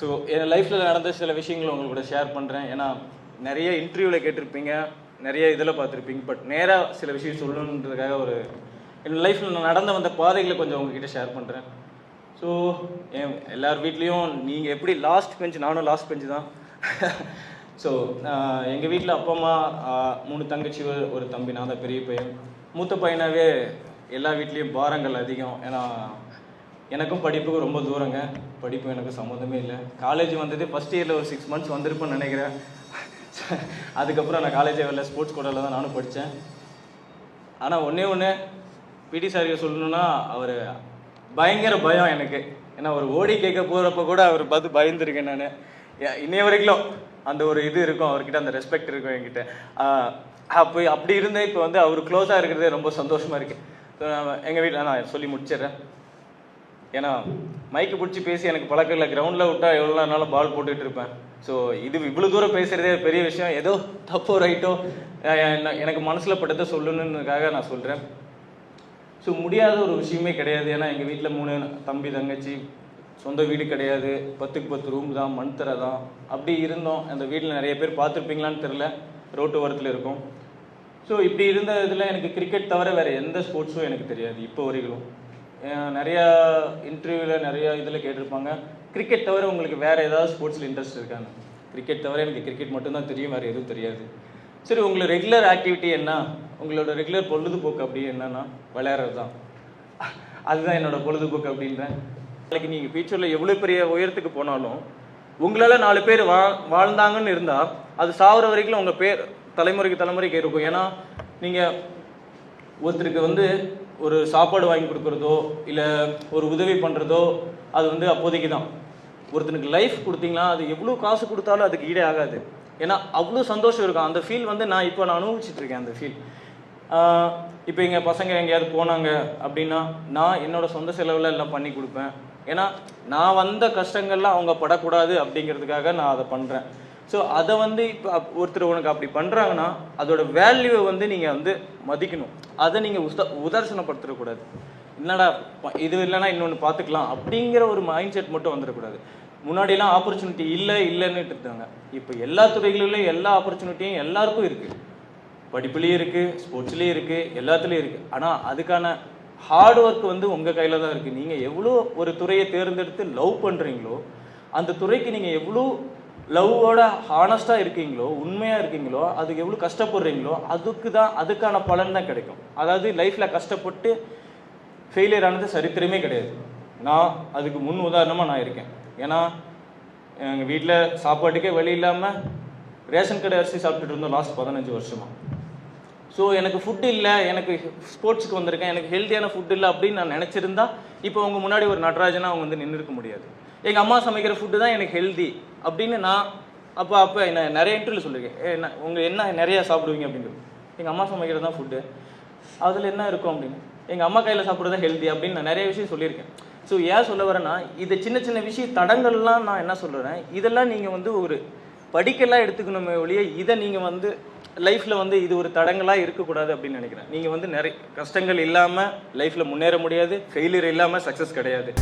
So என் லைஃப்பில் நடந்த சில விஷயங்களை உங்களுக்கு கூட ஷேர் பண்ணுறேன் ஏன்னா நிறைய இன்டர்வியூவில் கேட்டிருப்பீங்க நிறைய இதில் பார்த்துருப்பீங்க. பட் நேராக சில விஷயம் சொல்லணுன்றதுக்காக ஒரு என் லைஃப்பில் நான் நடந்த வந்த பாதைகளை கொஞ்சம் உங்ககிட்ட ஷேர் பண்ணுறேன் ஸோ என் எல்லார் வீட்லேயும் நீங்கள் எப்படி லாஸ்ட் பெஞ்ச் நானும் லாஸ்ட் பெஞ்சு தான். ஸோ எங்கள் வீட்டில் அப்பா அம்மா மூணு தங்கச்சி ஒரு- தம்பி நான் தான் பெரிய பையன். மூத்த பையனாகவே எல்லா வீட்லேயும் பாரங்கள் அதிகம். ஏன்னா எனக்கும் படிப்புக்கு ரொம்ப தூரங்க. படிப்பு எனக்கு சம்மந்தமே இல்லை. காலேஜ் வந்தது ஃபஸ்ட் இயரில் ஒரு சிக்ஸ் மந்த்ஸ் வந்திருப்பேன்னு நினைக்கிறேன். அதுக்கப்புறம் நான் காலேஜே வரல ஸ்போர்ட்ஸ் கோட்டாவில் தான் நானும் படித்தேன். ஆனால் ஒன்றே ஒன்று பிடி சாரியை சொல்லணும்னா அவர் பயங்கர பயம் எனக்கு. ஏன்னா ஒரு ஓடி கேட்க போகிறப்ப கூட அவர் பார்த்து பயந்துருக்கேன் நான். இன்னைய வரைக்கும் அந்த ஒரு இது இருக்கும் அவர்கிட்ட அந்த ரெஸ்பெக்ட் இருக்கும் என்கிட்ட. அப்போ அப்படி இருந்தே இப்போ வந்து அவர் க்ளோஸாக இருக்கிறதே ரொம்ப சந்தோஷமாக இருக்குது எங்கள் வீட்டில் நான் சொல்லி முடிச்சிடுறேன். ஏன்னா மைக்கு பிடிச்சி பேசி எனக்கு பழக்கம் இல்லை. கிரவுண்டில் விட்டா எவ்வளோ நாளும் பால் போட்டுட்டு இருப்பேன். ஸோ இது இவ்வளோ தூரம் பேசுகிறதே பெரிய விஷயம். ஏதோ தப்போ ரைட்டோ எனக்கு மனசில் பட்டதை சொல்லணுன்றதுக்காக நான் சொல்கிறேன் ஸோ முடியாத ஒரு விஷயமே கிடையாது. ஏன்னா எங்கள் வீட்டில் மூணு தம்பி தங்கச்சி சொந்த வீடு கிடையாது. பத்துக்கு பத்து ரூம் தான் மண் தரை தான். அப்படி இருந்தோம். அந்த வீட்டில் நிறைய பேர் பார்த்துருப்பீங்களான்னு தெரில ரோட்டு ஓரத்தில் இருக்கும். ஸோ இப்படி இருந்த இதில் எனக்கு கிரிக்கெட் தவிர வேறு எந்த ஸ்போர்ட்ஸும் எனக்கு தெரியாது. இப்போ வரைக்கும். நிறையா இன்டர்வியூவில் நிறையா இதில் கேட்டிருப்பாங்க. கிரிக்கெட் தவிர உங்களுக்கு வேறு ஏதாவது ஸ்போர்ட்ஸில் இன்ட்ரெஸ்ட் இருக்காங்க கிரிக்கெட் தவிர எனக்கு கிரிக்கெட் மட்டும்தான் தெரியும் வேறு எதுவும் தெரியாது. சரி உங்களோட ரெகுலர் ஆக்டிவிட்டி என்ன? உங்களோட ரெகுலர் பொழுதுபோக்கு அப்படி என்னன்னா விளையாடுறது தான் அதுதான் என்னோட பொழுதுபோக்கு அப்படின்றேன் நாளைக்கு நீங்கள் ஃபியூச்சரில் எவ்வளோ பெரிய உயரத்துக்கு போனாலும் உங்களால் நாலு பேர் வா வாழ்ந்தாங்கன்னு இருந்தால் அது சாகுற வரைக்கும் உங்கள் பேர் தலைமுறைக்கு தலைமுறைக்கு இருக்கும். ஏன்னா நீங்கள் ஒருத்தருக்கு வந்து ஒரு சாப்பாடு வாங்கி கொடுக்குறதோ இல்லை ஒரு உதவி பண்ணுறதோ அது வந்து அப்போதைக்கு தான் ஒருத்தனுக்கு லைஃப் கொடுத்தீங்கன்னா அது எவ்வளோ காசு கொடுத்தாலும் அதுக்கு ஈடே ஆகாது. ஏன்னா அவ்வளோ சந்தோஷம் இருக்கும். அந்த ஃபீல் வந்து நான் இப்போ நான் அனுபவிச்சிட்ருக்கேன் அந்த ஃபீல் இப்போ எங்கள் பசங்க எங்கேயாவது போனாங்க அப்படின்னா நான் என்னோடய சொந்த செலவில் எல்லாம் பண்ணி கொடுப்பேன். ஏன்னா நான் வந்த கஷ்டங்கள்லாம் அவங்க படக்கூடாது அப்படிங்கிறதுக்காக நான் அதை பண்ணுறேன் ஸோ அதை வந்து இப்போ ஒருத்தர் உனக்கு அப்படி பண்ணுறாங்கன்னா அதோட வேல்யூவை வந்து நீங்கள் வந்து மதிக்கணும். அதை நீங்கள் உத உதர்சனப்படுத்திடக்கூடாது என்னடா ப- இது இல்லைன்னா இன்னொன்று பார்த்துக்கலாம் அப்படிங்கிற ஒரு மைண்ட் செட் மட்டும் வந்துடக்கூடாது. முன்னாடிலாம் ஆப்பர்ச்சுனிட்டி இல்லை இல்லைன்னு இருந்தாங்க. இப்போ எல்லா துறைகளிலும் எல்லா ஆப்பர்ச்சுனிட்டியும் எல்லாருக்கும் இருக்குது படிப்புலேயும் இருக்குது ஸ்போர்ட்ஸ்லேயும் இருக்குது எல்லாத்துலேயும் இருக்குது ஆனால் அதுக்கான ஹார்ட் ஒர்க் வந்து உங்கள் கையில் தான் இருக்குது நீங்கள் எவ்வளோ ஒரு துறையை தேர்ந்தெடுத்து லவ் பண்ணுறீங்களோ அந்த துறைக்கு நீங்கள் எவ்வளோ லவ்வோட ஹானஸ்ட்டாக இருக்கீங்களோ உண்மையாக இருக்கீங்களோ அதுக்கு எவ்வளோ கஷ்டப்படுறீங்களோ அதுக்கு தான் அதுக்கான பலன் தான் கிடைக்கும். அதாவது லைஃப்பில் கஷ்டப்பட்டு ஃபெயிலியர் ஆனது சரித்திரமே கிடையாது. நான் அதுக்கு முன் உதாரணமாக நான் இருக்கேன். ஏன்னா எங்கள் வீட்டில் சாப்பாட்டுக்கே வழி இல்லாமல் ரேஷன் கடை அரிசி சாப்பிட்டுட்டு இருந்தோம் லாஸ்ட் பதினஞ்சு வருஷமாக ஸோ எனக்கு ஃபுட் இல்லை எனக்கு ஸ்போர்ட்ஸுக்கு வந்திருக்கேன் எனக்கு ஹெல்த்தியான ஃபுட் இல்லை அப்படின்னு நான் நினச்சிருந்தா இப்போ உங்கள் முன்னாடி ஒரு நடராஜனாக அவங்க வந்து நின்று இருக்க முடியாது. எங்கள் அம்மா சமைக்கிற ஃபுட்டு தான் எனக்கு ஹெல்தி அப்படின்னு நான் அப்போ அப்போ என்ன நிறைய இன்டர்வியூ சொல்லியிருக்கேன். ஏ, என்ன உங்கள் என்ன நிறையா சாப்பிடுவீங்க? அப்படின்னு எங்கள் அம்மா சமைக்கிறது தான் ஃபுட்டு அதில் என்ன இருக்கும் அப்படின்னு. எங்கள் அம்மா கையில் சாப்பிட்றது ஹெல்தி அப்படின்னு நான் நிறைய விஷயம் சொல்லியிருக்கேன். ஸோ ஏன் சொல்ல வரேன்னா இது சின்ன சின்ன விஷய தடங்கள்லாம் நான் என்ன சொல்கிறேன் இதெல்லாம் நீங்கள் வந்து ஒரு படிக்கலாம் எடுத்துக்கணுமே ஒழிய இதை நீங்கள் வந்து லைஃப்பில் வந்து இது ஒரு தடங்களாக இருக்கக்கூடாது அப்படின்னு நினைக்கிறேன். நீங்கள் வந்து நிறைய கஷ்டங்கள் இல்லாமல் லைஃப்பில் முன்னேற முடியாது ஃபெயிலியர் இல்லாமல் சக்ஸஸ் கிடையாது.